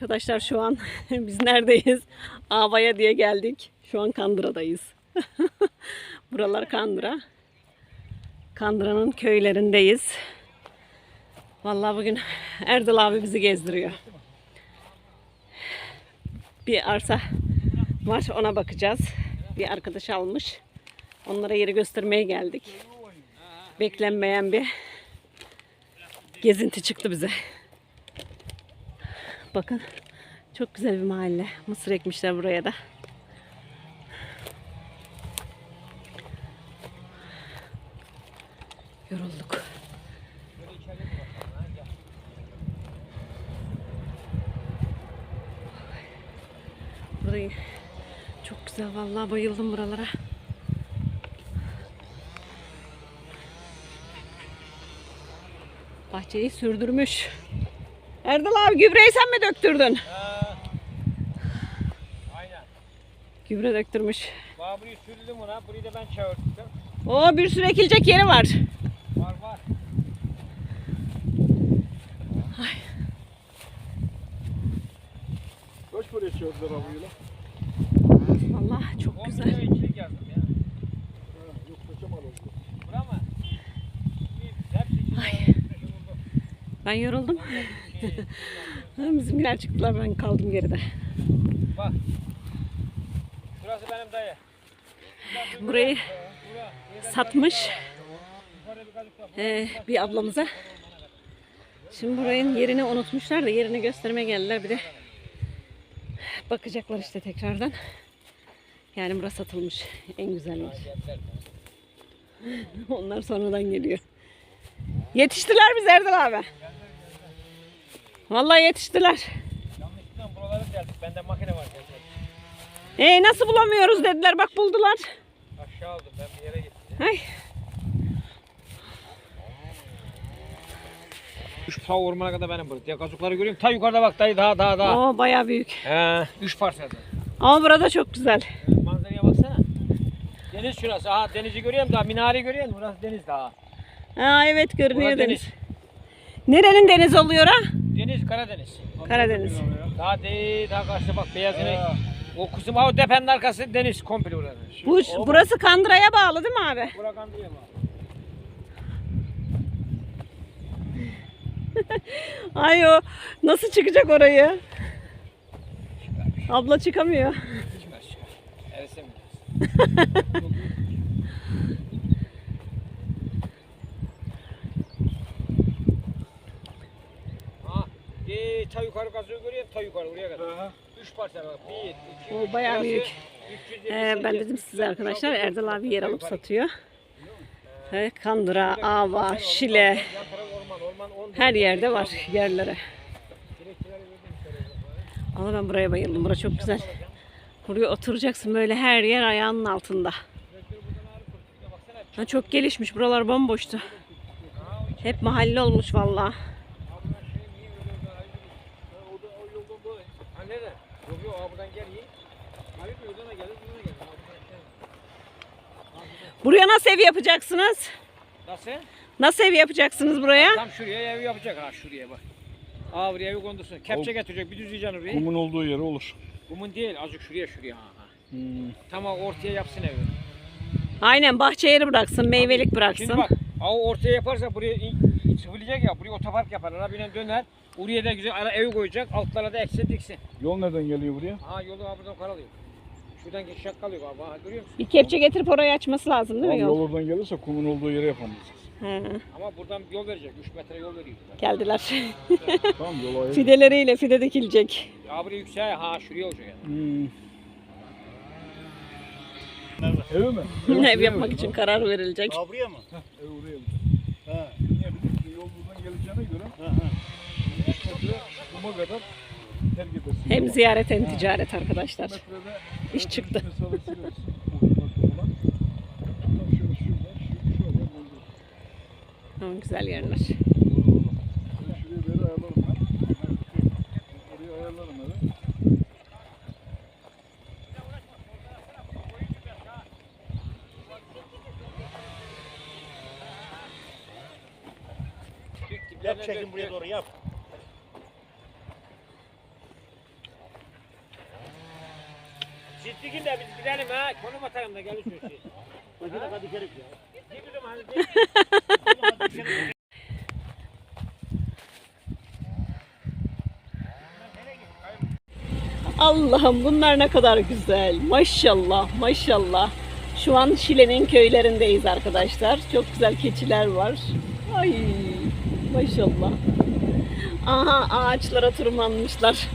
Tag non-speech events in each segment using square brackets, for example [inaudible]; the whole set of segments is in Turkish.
Arkadaşlar şu an [laughs] biz neredeyiz? Avaya diye geldik. Şu an Kandıra'dayız. [laughs] Buralar Kandıra. Kandıra'nın köylerindeyiz. Vallahi bugün Erdal abi bizi gezdiriyor. Bir arsa var ona bakacağız. Bir arkadaş almış. Onlara yeri göstermeye geldik. Beklenmeyen bir gezinti çıktı bize. Bakın çok güzel bir mahalle. Mısır ekmişler buraya da. Yorulduk. Burayı çok güzel vallahi bayıldım buralara. Bahçeyi sürdürmüş. Erdal abi gübreyi sen mi döktürdün? Aynen. Gübre döktürmüş. Bana burayı sürdüm ona. Burayı da ben çağırdım. Oo bir sürü ekilecek yeri var. Var var. Kaç paraya çevirdiler abi lan? Allah çok 10 güzel. kilo ikilik yazdım ya. Ha, yok kaça mal oldu? Bura mı? Ay. Ben yoruldum. Bizimkiler çıktılar ben kaldım geride. Bak. Burası benim dayı. Burayı satmış ee, bir ablamıza. Şimdi buranın yerini unutmuşlar da yerini göstermeye geldiler bir de bakacaklar işte tekrardan. Yani burası satılmış en güzel yer. Onlar sonradan geliyor. Yetiştiler biz Erdal abi. Vallahi yetiştiler. Yanlışlıkla buralara geldik. Bende makine var. geldi. E nasıl bulamıyoruz dediler bak buldular. Aşağı aldım. Ben bir yere gittim. Ay. Üç ta ormana kadar benim burası. Ya kazıkları görüyorum. Ta yukarıda bak dayı daha daha daha. O bayağı büyük. He. Üç parselde. Ama burada çok güzel. Manzaraya baksana. Deniz şurası. Aha denizi görüyorum daha. Minareyi görüyorum. Burası deniz daha. Ha evet görünüyor Burası deniz. Nerenin deniz oluyor ha? Deniz Karadeniz. Karadeniz. Daha değil, daha karşı bak beyaz yine. O kızım o depenin arkası deniz komple orası. Bu burası Kandıra'ya bağlı değil mi abi? Bura kandırıyor mu? [laughs] Ay o nasıl çıkacak orayı? Abla çıkamıyor. Çıkar çıkar. Ersin mi? [laughs] Ha, de, ta yukarı kazıyor görüyor ta yukarı oraya kadar. Aha. Üç parsel var. Bir, iki, O üç. bayağı Burası büyük. 378. Ee, ben dedim size arkadaşlar Erdal abi yer alıp satıyor. Ee, Kandıra, Ava, Şile Yan taraf orman, orman on her yerde var yerlere. Direkçileri verdim şöyle. Ama ben buraya bayıldım. Burası çok güzel. Buraya oturacaksın böyle her yer ayağının altında. Ha, çok gelişmiş. Buralar bomboştu. Hep mahalle olmuş vallahi. O da o yoldan dolayı. Ha nerede? Yok yok abi buradan gel iyi. Abi bu yoldan da gelir, buradan da gelir. Abi buradan gel. Buraya nasıl ev yapacaksınız? Nasıl? Nasıl ev yapacaksınız buraya? Tam şuraya ev yapacak ha şuraya bak. Aa buraya evi kondursun. Kepçe getirecek bir düzleyeceksin orayı. Kumun olduğu yere olur. Kumun değil azıcık şuraya şuraya ha. ha. Hmm. Tam o ortaya yapsın evi. Aynen bahçe yeri bıraksın, meyvelik Şimdi bıraksın. bak ha o ortaya yaparsa buraya sıvılayacak ya buraya otopark yapar. Arabayla döner. Oraya da güzel ara evi koyacak. Altlara da eksin diksin. Yol nereden geliyor buraya? Ha yolu ha buradan karalıyor. Şuradan geçiş kalıyor abi. Ha, görüyor musun? Bir kepçe getirip orayı açması lazım değil mi Abi yol? yol oradan gelirse kumun olduğu yere yapamayacağız. He, Ama buradan yol verecek. 3 metre yol veriyor. geldiler. [laughs] tamam yola ayır. Fideleriyle fide dikilecek. Ya buraya yüksel ha şuraya olacak yani. Hmm. Evi mi? [laughs] Ev yapmak için karar verilecek. Aa, buraya mı? Ev oraya mı? Ha. Niye biliyor musun? Yol buradan geleceğine göre Ha, ha. 3 metre kuma kadar. Hem ziyaret hem ticaret arkadaşlar. İş çıktı. Ama güzel yerler. Yap çekin buraya doğru yap. Çiftlikin de biz gidelim Allah'ım bunlar ne kadar güzel. Maşallah maşallah. Şu an Şile'nin köylerindeyiz arkadaşlar. Çok güzel keçiler var. Ay maşallah. Aha ağaçlara tırmanmışlar.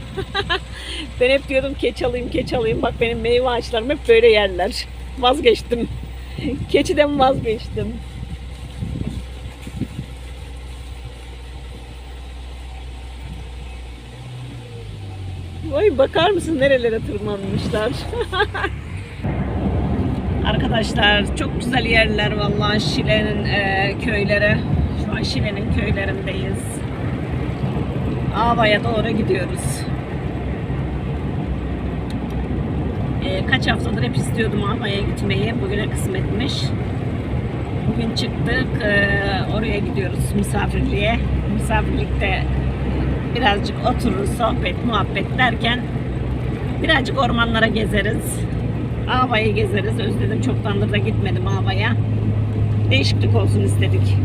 [laughs] ben hep diyordum keçi alayım keçi alayım. Bak benim meyve ağaçlarım hep böyle yerler. Vazgeçtim. [laughs] Keçiden vazgeçtim. Vay bakar mısın nerelere tırmanmışlar. [laughs] Arkadaşlar çok güzel yerler vallahi Şile'nin e, köyleri. Şu an Şile'nin köylerindeyiz. Ava'ya doğru gidiyoruz. E, kaç haftadır hep istiyordum Ava'ya gitmeyi. Bugüne kısmetmiş. Bugün çıktık. e, oraya gidiyoruz misafirliğe. Misafirlikte birazcık otururuz, sohbet, muhabbet derken birazcık ormanlara gezeriz. Ava'yı gezeriz. Özledim çoktandır da gitmedim Ava'ya. Değişiklik olsun istedik.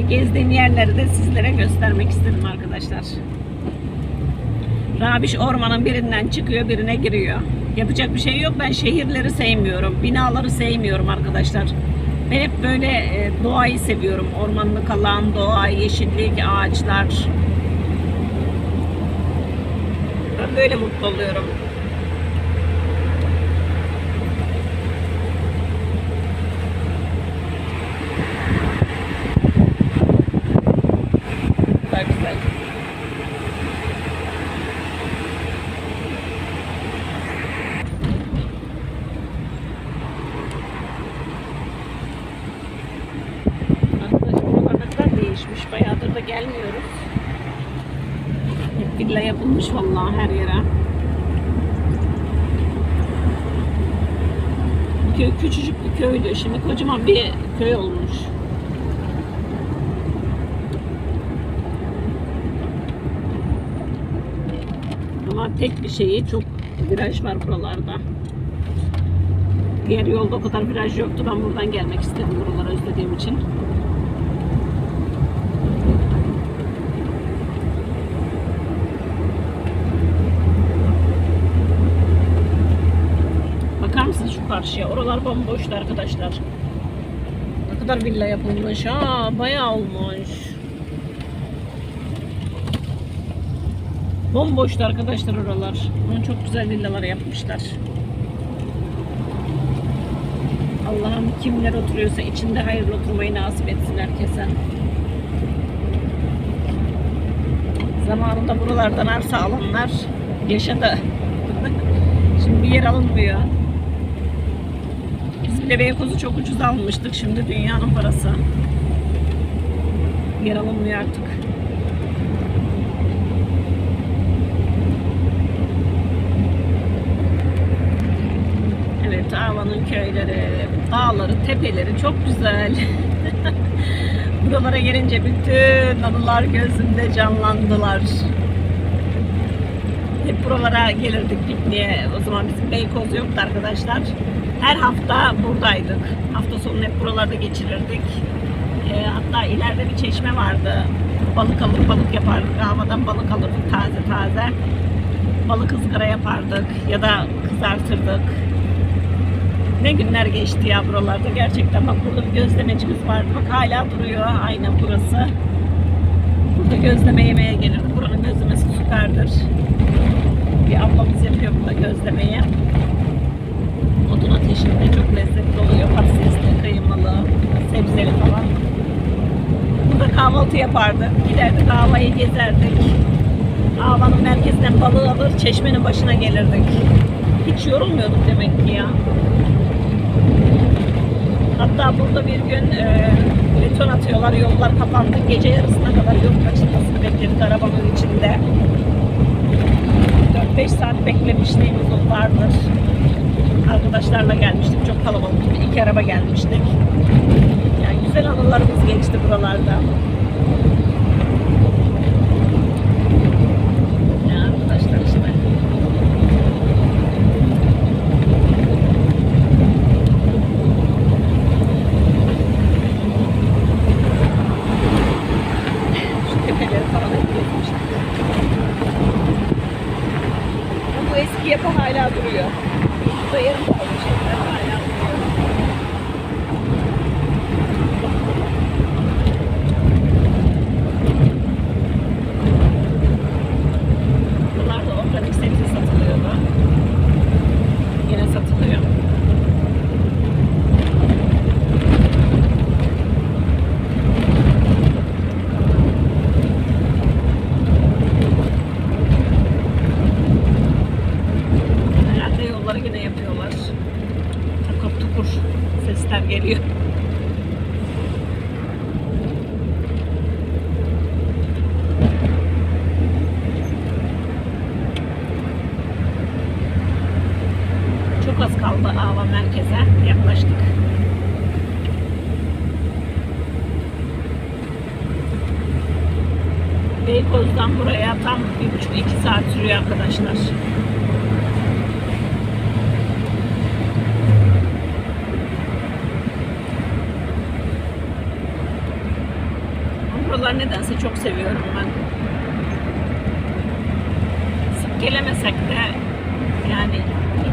Gezdiğim yerleri de sizlere göstermek istedim arkadaşlar. Rabiş ormanın birinden çıkıyor, birine giriyor. Yapacak bir şey yok. Ben şehirleri sevmiyorum. Binaları sevmiyorum arkadaşlar. Ben hep böyle e, doğayı seviyorum. Ormanlık alan, doğa, yeşillik, ağaçlar. Ben böyle mutlu oluyorum. Daha güzel. Arkadaşlar buralar ne kadar değişmiş. Bayağıdır da gelmiyoruz. Hep villa yapılmış vallahi her yere. Köy küçücük bir köydü. Şimdi kocaman bir köy olmuş. Ama tek bir şeyi çok viraj var buralarda. Diğer yolda o kadar viraj yoktu. Ben buradan gelmek istedim buraları özlediğim için. Bakar mısınız şu karşıya? Oralar bomboştu arkadaşlar. Ne kadar villa yapılmış ha. Bayağı olmuş. Bomboştu arkadaşlar oralar. Ama çok güzel villalar yapmışlar. Allah'ım kimler oturuyorsa içinde hayırlı oturmayı nasip etsin herkese. Zamanında buralardan arsa alanlar yaşadı. [laughs] Şimdi bir yer alınmıyor. Bile Beykoz'u çok ucuz almıştık. Şimdi dünyanın parası. Yer alınmıyor artık. Evet, Ava'nın köyleri, dağları, tepeleri çok güzel. [laughs] Buralara gelince bütün anılar gözümde canlandılar. Hep buralara gelirdik pikniğe. O zaman bizim Beykoz yoktu arkadaşlar. Her hafta buradaydık. Hafta sonunu hep buralarda geçirirdik. Ee, hatta ileride bir çeşme vardı. Balık alır balık yapardık. Havadan balık alırdık taze taze. Balık ızgara yapardık ya da kızartırdık. Ne günler geçti ya buralarda gerçekten. Bak burada bir gözlemecimiz vardı. Bak hala duruyor. Aynen burası. Burada gözleme yemeye gelirdik. Buranın gözlemesi süperdir. Bir ablamız yapıyor burada gözlemeyi. Ateşinde çok lezzetli oluyor. Patatesli, kıymalı, sebzeli falan. Burada kahvaltı yapardık. Giderdik havayı gezerdik. Havanın merkezinden balığı alır, çeşmenin başına gelirdik. Hiç yorulmuyorduk demek ki ya. Hatta burada bir gün e, beton atıyorlar, yollar kapandı. Gece yarısına kadar yol açılmasını bekledik arabanın içinde. 4-5 saat beklemişliğimiz vardır. Arkadaşlarla gelmiştik, çok kalabalıktı. İki araba gelmiştik. Yani güzel anılarımız geçti buralarda. Ya arkadaşlar işte. Eski yapı hala duruyor. Burada yarım kalmış evler hala duruyor. Buralarda organik sebze satılıyordu. Yine satılıyor. Herhalde yolları yine yapıyorlar. Tukur sesler geliyor. Çok az kaldı Ava merkeze. Yaklaştık. Beykoz'dan buraya tam bir buçuk iki saat sürüyor arkadaşlar. Ama Buralar nedense çok seviyorum ben. Sık gelemesek de yani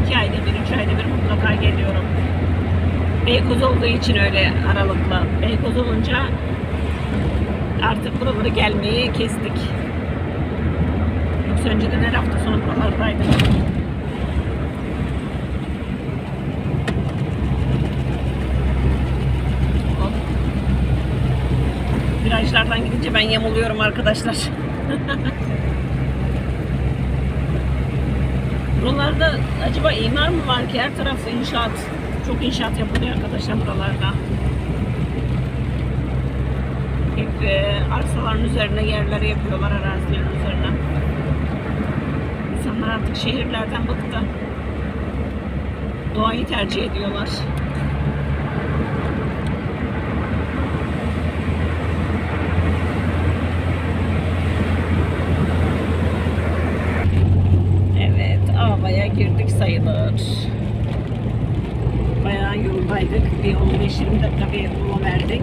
iki ayda bir, üç ayda bir mutlaka geliyorum. Beykoz olduğu için öyle aralıklı. Beykoz olunca artık buralara gelmeyi kestik. Yoksa önceden her hafta sonu buralardaydık. Virajlardan gidince ben yamuluyorum arkadaşlar. [laughs] Buralarda acaba imar mı var ki her taraf inşaat? Çok inşaat yapılıyor arkadaşlar buralarda. Hep e, arsaların üzerine yerleri yapıyorlar arazilerin üzerine. İnsanlar artık şehirlerden bıktı. Doğayı tercih ediyorlar. Evet, Ava'ya girdik sayılır. Bayağı yoldaydık. Bir 15-20 dakika bir mola verdik.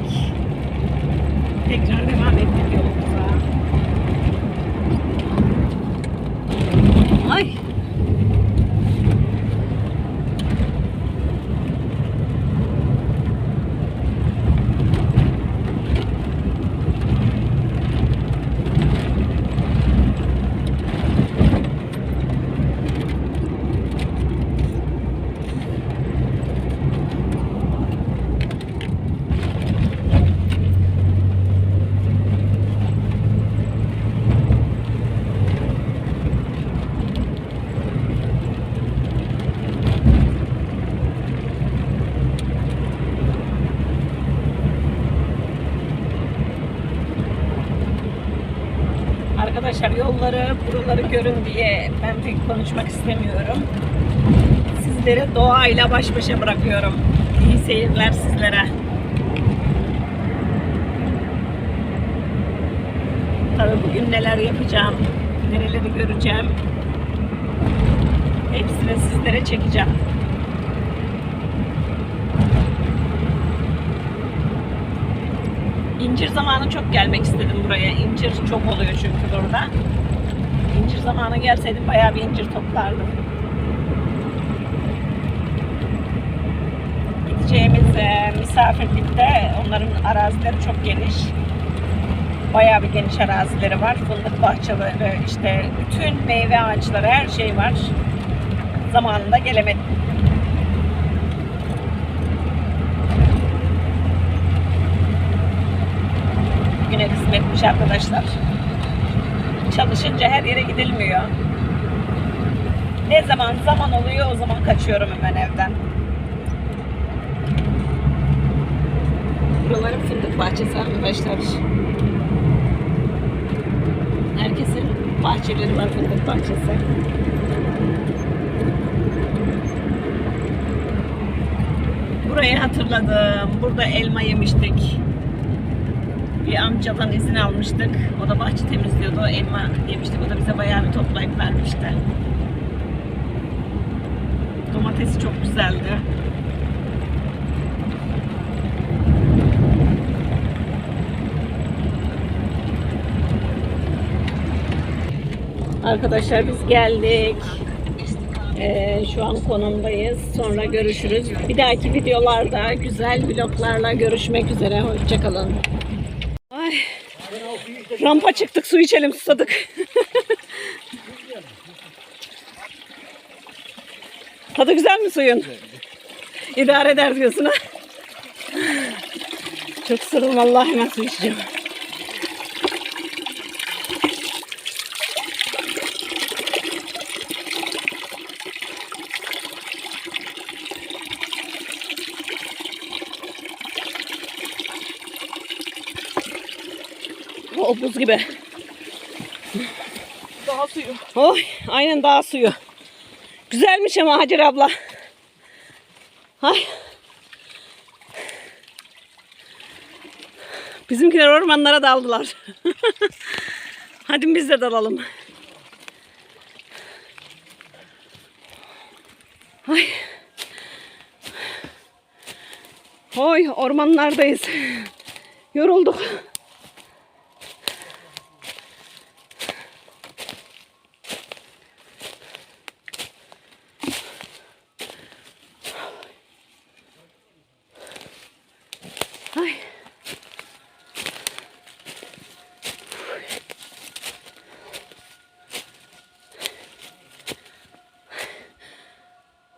Tekrar devam ettik yolumuza. Ay! Arkadaşlar yolları, buraları görün diye ben pek konuşmak istemiyorum. Sizleri doğayla baş başa bırakıyorum. İyi seyirler sizlere. Tabii bugün neler yapacağım, nereleri göreceğim. Hepsini sizlere çekeceğim. İncir zamanı çok gelmek istedim buraya. İncir çok oluyor çünkü burada. İncir zamanı gelseydim bayağı bir incir toplardım. Gideceğimiz e, misafirlikte onların arazileri çok geniş. Bayağı bir geniş arazileri var. Fındık bahçeleri, işte bütün meyve ağaçları, her şey var. Zamanında gelemedim. Güne kısmetmiş arkadaşlar. Çalışınca her yere gidilmiyor. Ne zaman zaman oluyor o zaman kaçıyorum hemen evden. Buraların fındık bahçesi arkadaşlar. Herkesin bahçeleri var fındık bahçesi. Burayı hatırladım. Burada elma yemiştik. Bir amcadan izin almıştık. O da bahçe temizliyordu. Elma yemiştik. O da bize bayağı bir toplayıp vermişti. Domatesi çok güzeldi. Arkadaşlar biz geldik. Ee, şu an konumdayız. Sonra görüşürüz. Bir dahaki videolarda güzel vloglarla görüşmek üzere. Hoşçakalın. Rampa çıktık su içelim susadık. Tadı güzel mi suyun? İdare eder diyorsun ha. Çok sırrım vallahi hemen su içeceğim. O buz gibi. Daha suyu. Oy, aynen dağ suyu. Güzelmiş ama Hacer abla. Ay. Bizimkiler ormanlara daldılar. [laughs] Hadi biz de dalalım. Ay. Oy ormanlardayız. Yorulduk. Ay.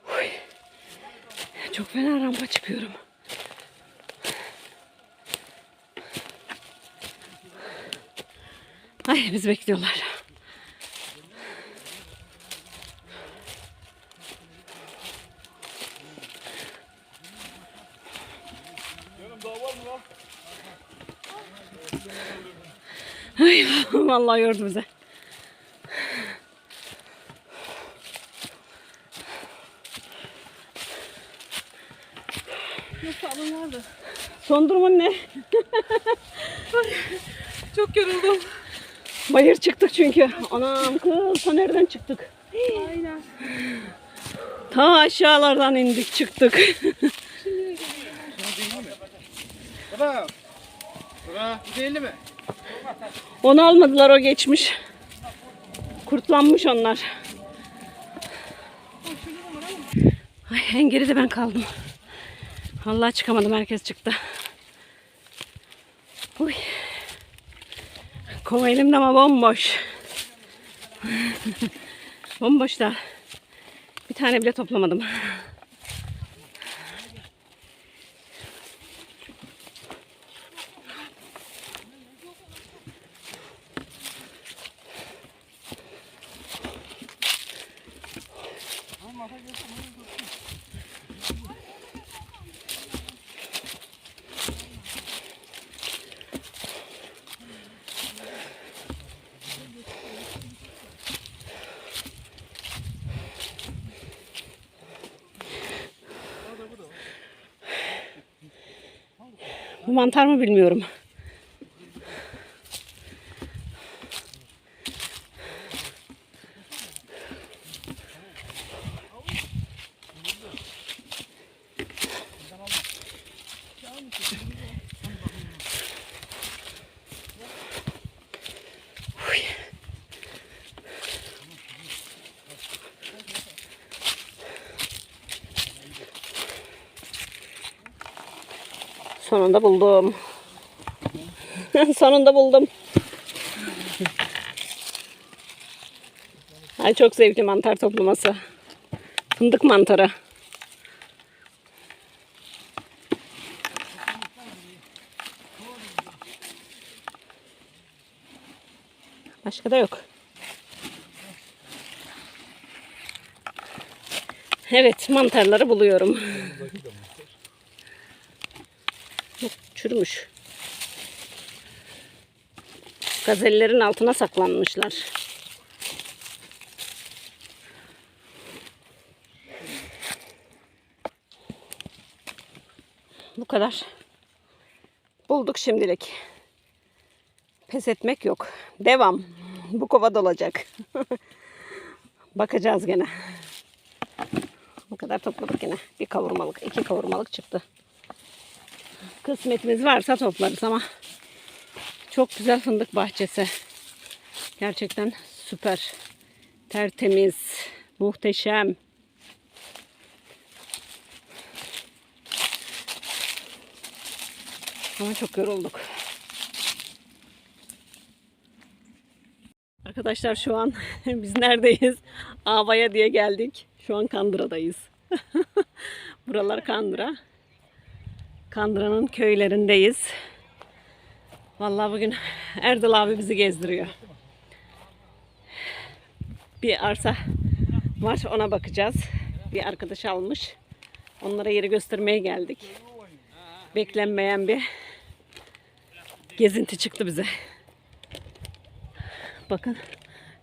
Uy. Çok fena rampa çıkıyorum. Biz bekliyorlar. Ay vallahi yordu bize. Son durumun ne? Çok yoruldum. Bayır çıktık çünkü. Anam kız ta nereden çıktık? Aynen. Ta aşağılardan indik çıktık. Baba. Baba. Bu değil mi? Onu almadılar o geçmiş. Kurtlanmış onlar. Ay en geride ben kaldım. Allah çıkamadım herkes çıktı. Uy. Kova elimde ama bomboş. [laughs] bomboş da. Bir tane bile toplamadım. Mantar mı bilmiyorum. Sonunda buldum. [laughs] Sonunda buldum. Ay çok zevkli mantar toplaması. Fındık mantarı. Başka da yok. Evet mantarları buluyorum. Çürümüş. Gazellerin altına saklanmışlar. Bu kadar. Bulduk şimdilik. Pes etmek yok. Devam. Bu kova dolacak. [laughs] Bakacağız gene. Bu kadar topladık gene. Bir kavurmalık, iki kavurmalık çıktı kısmetimiz varsa toplarız ama çok güzel fındık bahçesi. Gerçekten süper. Tertemiz, muhteşem. Ama çok yorulduk. Arkadaşlar şu an [laughs] biz neredeyiz? Avaya diye geldik. Şu an Kandıra'dayız. [laughs] Buralar Kandıra. Kandıra'nın köylerindeyiz. Vallahi bugün Erdal abi bizi gezdiriyor. Bir arsa var ona bakacağız. Bir arkadaş almış. Onlara yeri göstermeye geldik. Beklenmeyen bir gezinti çıktı bize. Bakın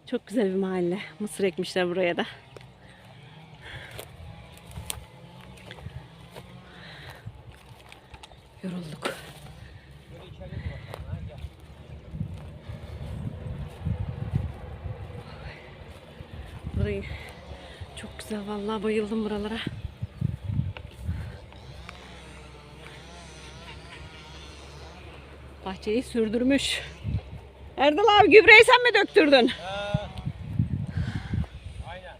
çok güzel bir mahalle. Mısır ekmişler buraya da. Yorulduk. Burayı çok güzel vallahi bayıldım buralara. Bahçeyi sürdürmüş. Erdal abi gübreyi sen mi döktürdün? Aynen.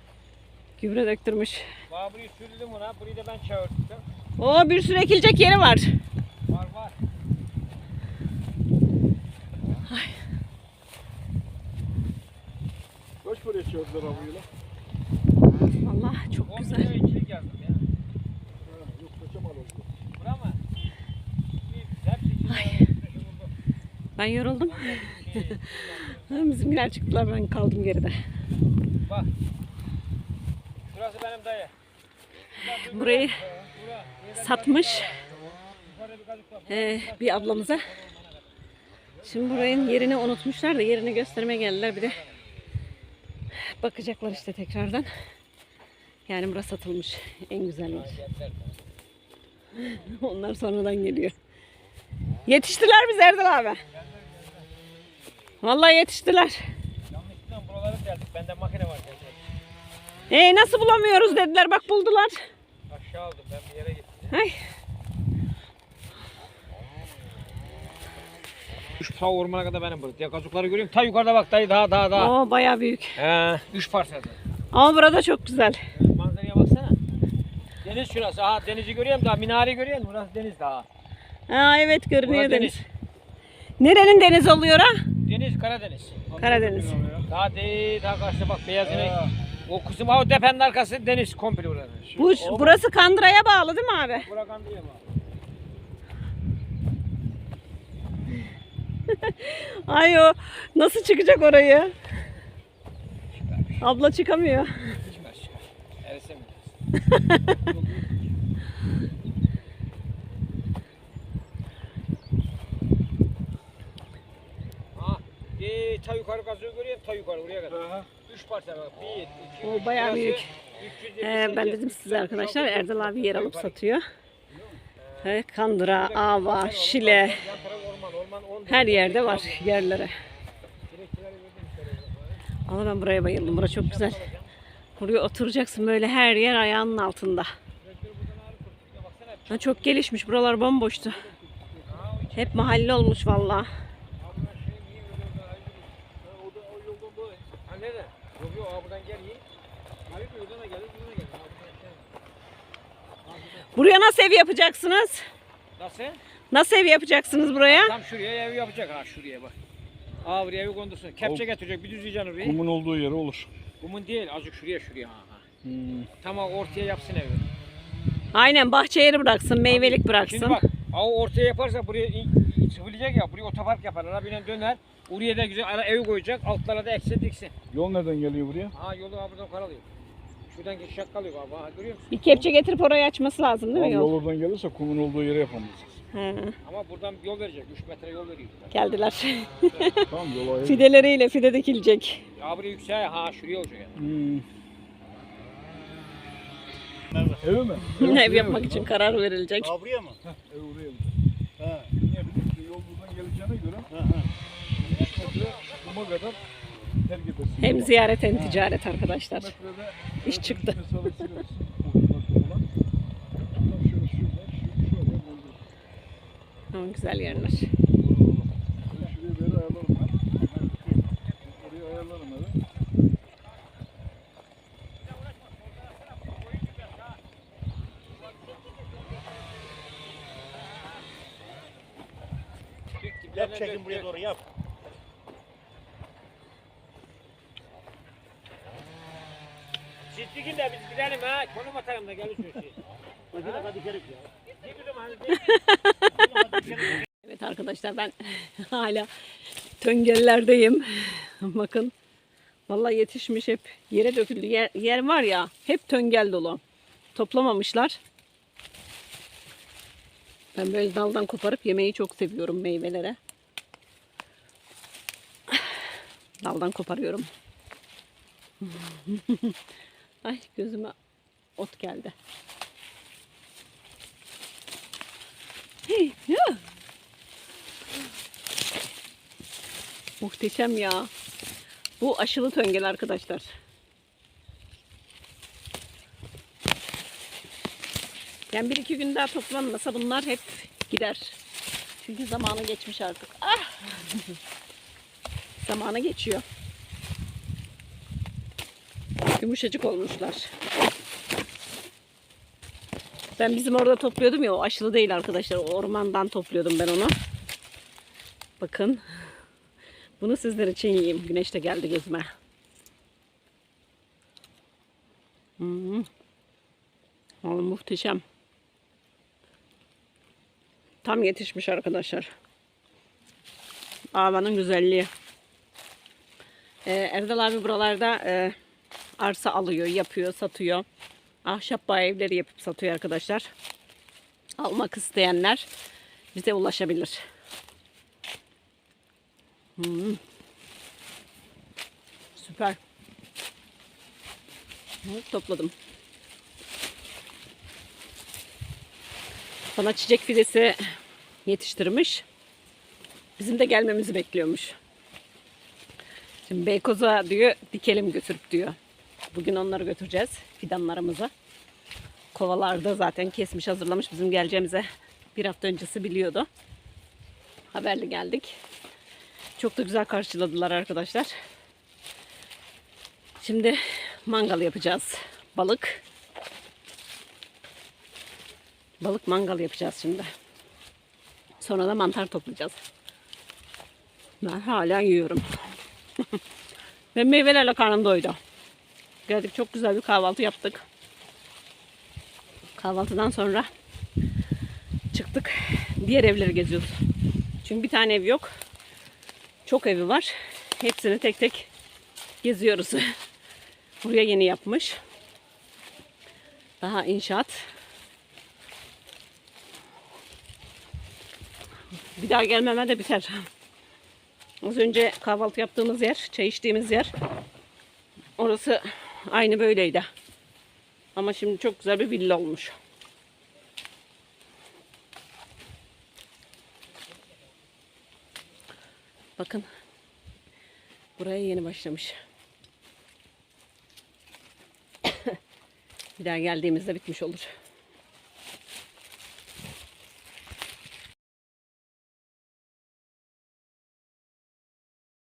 Gübre döktürmüş. Burayı sürdüm buna. Burayı da ben çağırdım. Oo bir sürü ekilecek yeri. Var var. Kaç paraya çağırdılar avıyla? Vallahi çok 10 güzel. ikilik yazdım ya. Ha, yok kaça mal oldu? Bura mı? Buldu. Ben yoruldum. Bizimkiler çıktılar ben kaldım geride. Bak. Şurası benim dayı. Burayı satmış ee, bir ablamıza. Şimdi buranın yerini unutmuşlar da yerini göstermeye geldiler bir de. Bakacaklar işte tekrardan. Yani burası satılmış. En güzel yer. [laughs] Onlar sonradan geliyor. Yetiştiler biz Erdal abi. Vallahi yetiştiler. Yanlışlıkla buraları deldik. Bende makine var. deldik. E nasıl bulamıyoruz dediler bak buldular. Aşağı aldım. Ben bir yere gittim. Ay. Ta ormana kadar benim burada. Ya kazıkları görüyorum. Ta yukarıda bak dayı daha daha daha. Oo bayağı büyük. He. Üç parsel. Ama burada çok güzel. Manzaraya baksana. Deniz şurası. Aha denizi görüyorum daha. Minareyi görüyorum. Burası deniz daha. Aa evet görünüyor Burası deniz. Nerenin deniz oluyor ha? Deniz Karadeniz. Karadeniz. Daha değil, daha karşıda bak beyaz inek. O kısım o depenin arkası deniz komple burası. Bu, burası Kandıra'ya bağlı değil mi abi? Bura kandırıyor mu? Ay o nasıl çıkacak orayı? Abla çıkamıyor. Çıkar çıkar. Erese mi? Ee, ta yukarı kazıyor görüyorum, ta yukarı buraya kadar. Aha. Üç parça var. Bir, iki, O üç. bayağı büyük. 358. Ee, ben dedim size arkadaşlar Erdal abi yer alıp satıyor. Evet, Kandıra, Ava, Şile her yerde var yerlere. Ama ben buraya bayıldım. Burası çok güzel. Buraya oturacaksın böyle her yer ayağının altında. Ha, çok gelişmiş. Buralar bomboştu. Hep mahalle olmuş gel. Buraya nasıl ev yapacaksınız? Nasıl? Nasıl ev yapacaksınız buraya? Tam şuraya ev yapacak ha şuraya bak. Aa buraya evi kondursun. Kepçe getirecek bir düzleyeceksin orayı. Kumun olduğu yere olur. Kumun değil azıcık şuraya şuraya ha. ha. Hmm. Tamam ortaya yapsın evi. Aynen bahçe yeri bıraksın, meyvelik Şimdi bıraksın. bak o ortaya yaparsa buraya sıvılayacak ya buraya otopark yapar. Arabayla döner. Oraya da güzel ara evi koyacak. Altlara da eksin diksin. Yol nereden geliyor buraya? Ha yolu ha buradan karalıyor. Şuradan geçecek kalıyor abi. Ha, görüyor musun? Bir kepçe getirip orayı açması lazım değil mi Abi yol? yol oradan gelirse kumun olduğu yere yapamayız. He, Ama buradan yol verecek. 3 metre yol veriyor. geldiler. [laughs] Tamam yola ayır. Fideleriyle fide dikilecek. Ya buraya yüksel. Ha şuraya olacak yani. Hmm. Evi mi? [laughs] Ev yapmak için karar verilecek. Aa buraya mı? Ev oraya mı? Ha. Niye musun? Yol buradan geleceğine göre Ha ha. 3 metre kuma kadar terk edersin. Hem yola. ziyaret hem ticaret arkadaşlar. İş çıktı. üç mesafe sürersin. Oradan olan. Tam şöyle şuradan, şu, şöyle buldur. Ama güzel yerler. Evi. çekin buraya doğru yap. Ciddi de biz gidelim ha. Konum atarım da şu şey. [laughs] Hadi hadi gerek ya. Gidelim hani. Evet arkadaşlar ben [laughs] hala töngellerdeyim. [laughs] Bakın. Vallahi yetişmiş hep. Yere döküldü. Yer, yer var ya hep töngel dolu. Toplamamışlar. Ben böyle daldan koparıp yemeyi çok seviyorum meyvelere. [sighs] Daldan koparıyorum. [laughs] Ay gözüme ot geldi. Hey, ya. Muhteşem ya. Bu aşılı töngel arkadaşlar. Yani bir iki gün daha toplanmasa bunlar hep gider. Çünkü zamanı geçmiş artık. Ah! zamanı geçiyor. Yumuşacık olmuşlar. Ben bizim orada topluyordum ya o aşılı değil arkadaşlar. Ormandan topluyordum ben onu. Bakın. Bunu sizler için yiyeyim. Güneş de geldi gözüme. Hmm. Vallahi muhteşem. Tam yetişmiş arkadaşlar. Havanın güzelliği. Ee, Erdal abi buralarda e, arsa alıyor, yapıyor, satıyor. Ahşap bağ evleri yapıp satıyor arkadaşlar. Almak isteyenler bize ulaşabilir. Hmm. Süper. Evet, topladım. Bana çiçek fidesi yetiştirmiş. Bizim de gelmemizi bekliyormuş. Şimdi Beykoz'a diyor dikelim götürüp diyor. Bugün onları götüreceğiz fidanlarımızı. Kovalarda zaten kesmiş hazırlamış. Bizim geleceğimize bir hafta öncesi biliyordu. Haberli geldik. Çok da güzel karşıladılar arkadaşlar. Şimdi mangal yapacağız. Balık. Balık mangal yapacağız şimdi. Sonra da mantar toplayacağız. Ben hala yiyorum. [laughs] Ve meyvelerle karnım doydu. Geldik çok güzel bir kahvaltı yaptık. Kahvaltıdan sonra çıktık. Diğer evleri geziyoruz. Çünkü bir tane ev yok. Çok evi var. Hepsini tek tek geziyoruz. [laughs] Buraya yeni yapmış. Daha inşaat. Bir daha gelmeme de biter. Az önce kahvaltı yaptığımız yer, çay içtiğimiz yer. Orası aynı böyleydi. Ama şimdi çok güzel bir villa olmuş. Bakın. Buraya yeni başlamış. [coughs] bir daha geldiğimizde bitmiş olur.